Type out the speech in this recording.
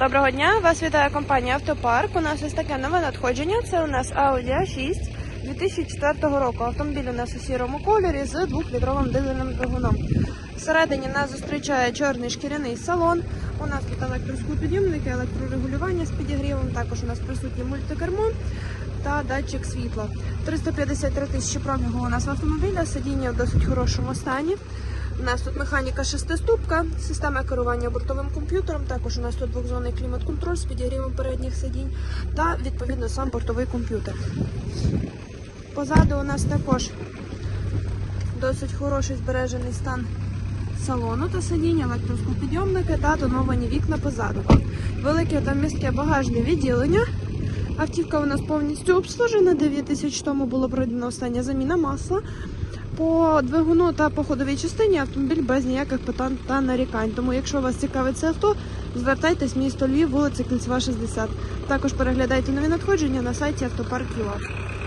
Доброго дня, вас вітає компанія Автопарк. У нас ось таке нове надходження. Це у нас Audi A6 2004 року. Автомобіль у нас у сірому кольорі з 2-літровим дизельним двигуном. Всередині нас зустрічає чорний шкіряний салон. У нас тут електросклопідйомники, електрорегулювання з підігрівом. Також у нас присутні мультикермо та датчик світла. 353 тисячі пробігу у нас в автомобіля, сидіння в досить хорошому стані. У нас тут механіка шестиступка, система керування бортовим комп'ютером. Також у нас тут двохзонний клімат-контроль з підігрівом передніх сидінь та відповідно сам бортовий комп'ютер. Позаду у нас також досить хороший збережений стан салону та сидіння, електроскопідйомники та тоновані вікна позаду. Велике та містке багажне відділення. Автівка у нас повністю обслужена. 9 тисяч тому було пройдено остання заміна масла. По двигуну та по ходовій частині автомобіль без ніяких питань та нарікань. Тому, якщо вас цікавить це авто, звертайтесь місто Львів, вулиця Кільцева, 60. Також переглядайте нові надходження на сайті Автопарк.ua.